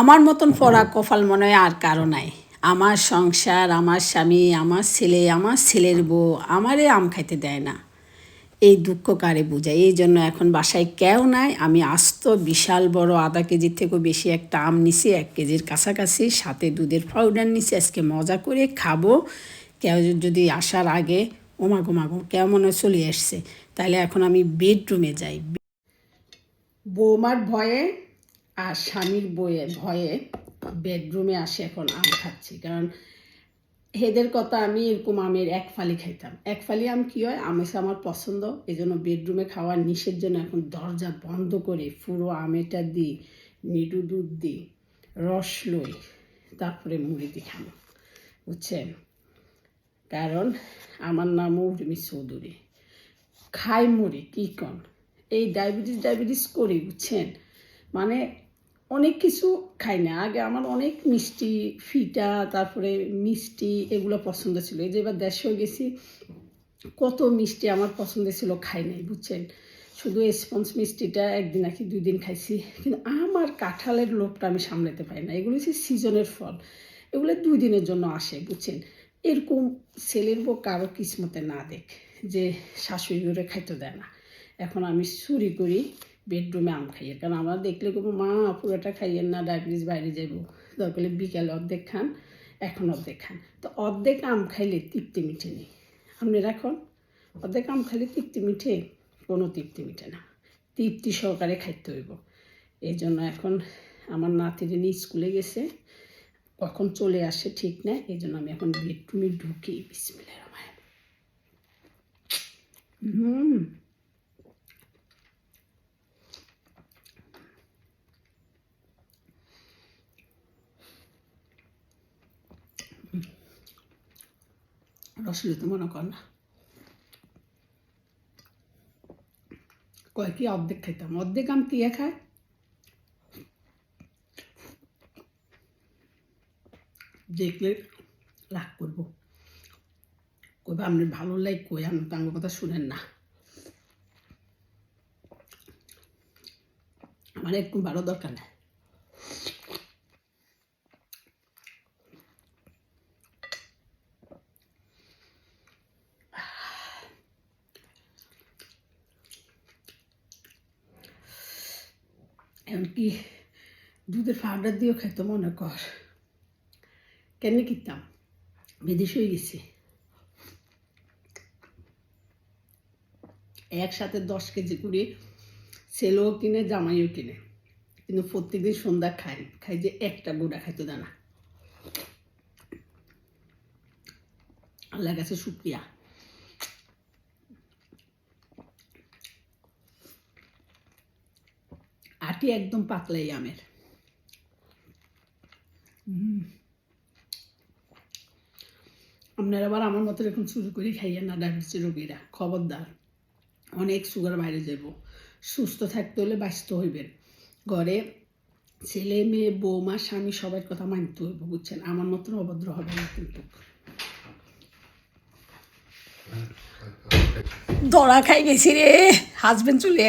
আমার মতন পড়া কপাল মনে হয় আর কারও নাই। আমার সংসার, আমার স্বামী, আমার ছেলে, আমার ছেলের বউ আমারে আম খাইতে দেয় না। এই দুঃখ কারে বোঝায়? এই জন্য এখন বাসায় কেউ নাই। আমি আস্ত বিশাল বড় আধা কেজির থেকেও বেশি একটা আম নিছি, এক কেজির কাছাকাছি, সাথে দুধের পাউডার নিছি, আজকে মজা করে খাব। কেউ যদি আসার আগে ওমাগো মাগো কেউ মনে চলে আসছে। তাহলে এখন আমি বেডরুমে যাই। বৌমার ভয়ে আর স্বামীর বয়ে ভয়ে বেডরুমে আসে এখন আম খাচ্ছি। কারণ হেদের কথা আমি এরকম আমের এক ফালি খাইতাম। এক ফালি আম কী হয়? আম আমার পছন্দ। এই জন্য বেডরুমে খাওয়ার নিষের জন্য এখন দরজা বন্ধ করে পুরো আমেটা দিই, নিডু দুধ দিই, রস লই, তারপরে মুড়ি দি খাব। বুঝছেন? কারণ আমার নামও উর্মি চৌধুরী। খাই মুড়ি, কী কন? এই ডায়াবেটিস ডায়াবেটিস করি, বুঝছেন? মানে অনেক কিছু খাই না। আগে আমার অনেক মিষ্টি ফিটা, তারপরে মিষ্টি এগুলো পছন্দ ছিল। এই যে এবার দেশেও গেছি, কত মিষ্টি আমার পছন্দ ছিল, খাই নাই, বুঝছেন? শুধু স্পঞ্জ মিষ্টিটা একদিন নাকি দুই দিন খাইছি। কিন্তু আমার কাঁঠালের লোভটা আমি সামলাতে পারি না। এগুলো হচ্ছে সিজনের ফল। এগুলো দুই দিনের জন্য আসে, বুঝছেন? এরকম ছেলের বউ কারও কিসমতে না দেখ, যে শাশুড়ি করে খাইতে দেয় না। এখন আমি চুরি করি বেডরুমে আম খাইয়ে। কারণ আমরা দেখলে কোনো মা, পুরোটা খাইয়েন না ডায়াবেটিস বাইরে যাব দরকার বিকালে অর্ধেক খান, এখন অর্ধেক খান। তো অর্ধেক আম খাইলে তৃপ্তি মিঠে নেই। আপনি রাখুন, অর্ধেক আম খাইলে তৃপ্তি মিঠে, কোনো তৃপ্তি মিঠে না। তৃপ্তি সহকারে খাইতে হইব। এই জন্য এখন আমার নাতির স্কুলে গেছে, কখন চলে আসে ঠিক না এই জন্য আমি এখন বেডরুমে ঢুকি। বিসমিল্লাহ রহমান হুম। রসলে তো মনে কর না। কয় কি অর্ধেক খাইতাম, অর্ধেক আম কে খায়? দেখলে রাগ করব। কইবা আপনি ভালো লাগ কই, আপনি তো আমার কথা শুনেন না। আমার একটু ভালো দরকার নেই। এমনকি দুধের পাউডার দিয়েও খেতে, মনে কর। কেন কিনতাম? বিদেশ হয়ে গেছি। একসাথে দশ কেজি করে ছেলেও কিনে, জামাইও কিনে। কিন্তু প্রত্যেকদিন সন্ধ্যা খাই খাই যে একটা গোড়া খাইতো দানা। আল্লাহ কাছে শুক্রিয়া। আটি একদম পাতলাই আমের। হুম। আপনারা আবার আমার মতো এরকম শুরু করে খাইয়েন না, ডায়াবেটিসের রোগীরা। খবরদার, অনেক সুগার বাইরে যাব। সুস্থ থাকতে হলে বাঁচতে হইবেন। ঘরে ছেলে, মেয়ে, বৌমা, স্বামী, সবার কথা মানতে হইব, বুঝছেন? আমার মতন অভদ্র হবে না কিন্তু। দড়া খাই গেছি রে। হাজবেন্ড চলে